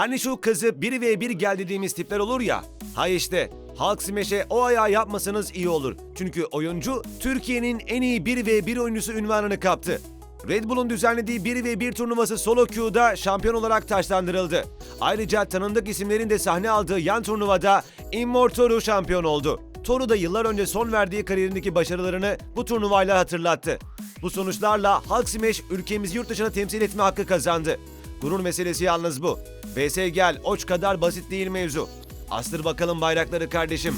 Hani şu kızı biri ve bir gel dediğimiz tipler olur ya. Ha işte Hulk Smash'e o ayağı yapmasanız iyi olur. Çünkü oyuncu Türkiye'nin en iyi 1 ve 1 oyuncusu ünvanını kaptı. Red Bull'un düzenlediği 1 ve 1 turnuvası Solo Q'da şampiyon olarak taşlandırıldı. Ayrıca tanındık isimlerin de sahne aldığı yan turnuvada Immortoru şampiyon oldu. Toru da yıllar önce son verdiği kariyerindeki başarılarını bu turnuvayla hatırlattı. Bu sonuçlarla Hulk Smash ülkemizi yurt dışına temsil etme hakkı kazandı. Gurur meselesi yalnız bu. VS gel, oç kadar basit değil mevzu. Astır bakalım bayrakları kardeşim.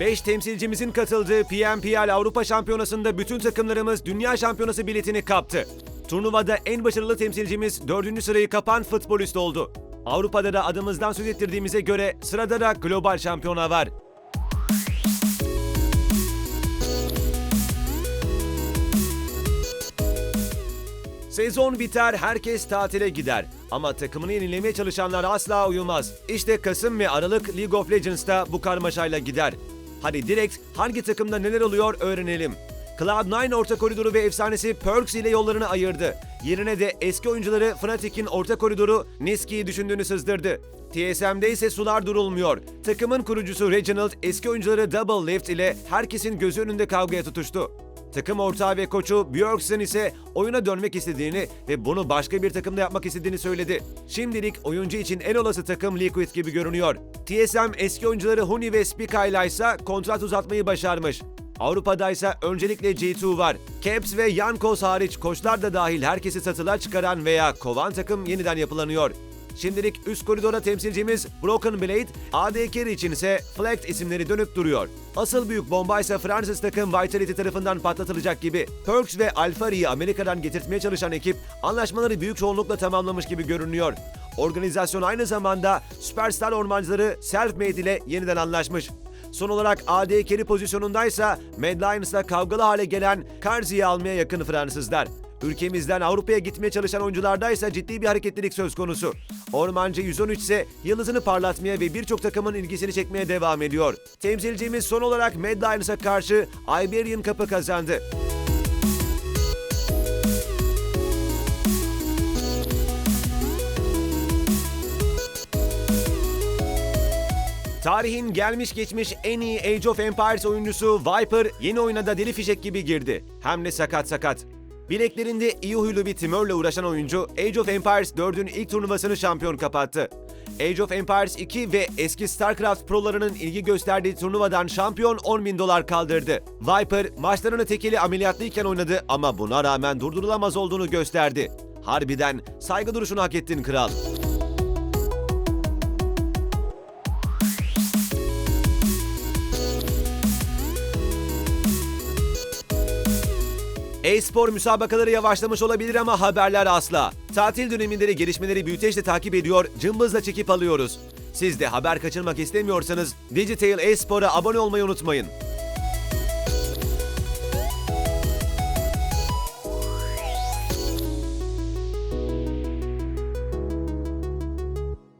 Beş temsilcimizin katıldığı PMPL Avrupa Şampiyonası'nda bütün takımlarımız Dünya Şampiyonası biletini kaptı. Turnuvada en başarılı temsilcimiz dördüncü sırayı kapan futbolist oldu. Avrupa'da da adımızdan söz ettirdiğimize göre sırada da global şampiyona var. Sezon biter, herkes tatile gider. Ama takımını yenilemeye çalışanlar asla uyumaz. İşte Kasım ve Aralık League of Legends'ta bu karmaşayla gider. Hadi direkt hangi takımda neler oluyor öğrenelim. Cloud9 orta koridoru ve efsanesi Perks ile yollarını ayırdı. Yerine de eski oyuncuları Fnatic'in orta koridoru Niski'yi düşündüğünü sızdırdı. TSM'de ise sular durulmuyor. Takımın kurucusu Reginald eski oyuncuları Double Lift ile herkesin gözü önünde kavgaya tutuştu. Takım ortağı ve koçu Björksen ise oyuna dönmek istediğini ve bunu başka bir takımda yapmak istediğini söyledi. Şimdilik oyuncu için en olası takım Liquid gibi görünüyor. TSM eski oyuncuları Huni ve Spika'yla ise kontrat uzatmayı başarmış. Avrupa'da ise öncelikle G2 var. Caps ve Yankos hariç koçlar da dahil herkesi satılığa çıkaran veya kovan takım yeniden yapılanıyor. Şimdilik üst koridora temsilcimiz Broken Blade, AD Carry için ise Flagged isimleri dönüp duruyor. Asıl büyük bomba ise Fransız takım Vitality tarafından patlatılacak gibi. Perks ve Alfari'yi Amerika'dan getirtmeye çalışan ekip anlaşmaları büyük çoğunlukla tamamlamış gibi görünüyor. Organizasyon aynı zamanda Superstar ormancıları Selfmade ile yeniden anlaşmış. Son olarak AD carry pozisyonundaysa Mad Lions'la kavgalı hale gelen Karzi'yi almaya yakın Fransızlar. Ülkemizden Avrupa'ya gitmeye çalışan oyuncularda ise ciddi bir hareketlilik söz konusu. Ormancı 113 ise yıldızını parlatmaya ve birçok takımın ilgisini çekmeye devam ediyor. Temsilcimiz son olarak Mad karşı Iberian Cup'ı kazandı. Tarihin gelmiş geçmiş en iyi Age of Empires oyuncusu Viper yeni oyuna da deli fişek gibi girdi. Hem de sakat sakat. Bileklerinde iyi huylu bir timörle uğraşan oyuncu Age of Empires 4'ün ilk turnuvasını şampiyon kapattı. Age of Empires 2 ve eski StarCraft prolarının ilgi gösterdiği turnuvadan şampiyon 10 bin dolar kaldırdı. Viper maçlarını tekeli ameliyatlıyken oynadı ama buna rağmen durdurulamaz olduğunu gösterdi. Harbiden saygı duruşunu hak ettin kral. E-spor müsabakaları yavaşlamış olabilir ama haberler asla. Tatil döneminde de gelişmeleri büyüteçle takip ediyor, cımbızla çekip alıyoruz. Siz de haber kaçırmak istemiyorsanız Digital E-spor'a abone olmayı unutmayın.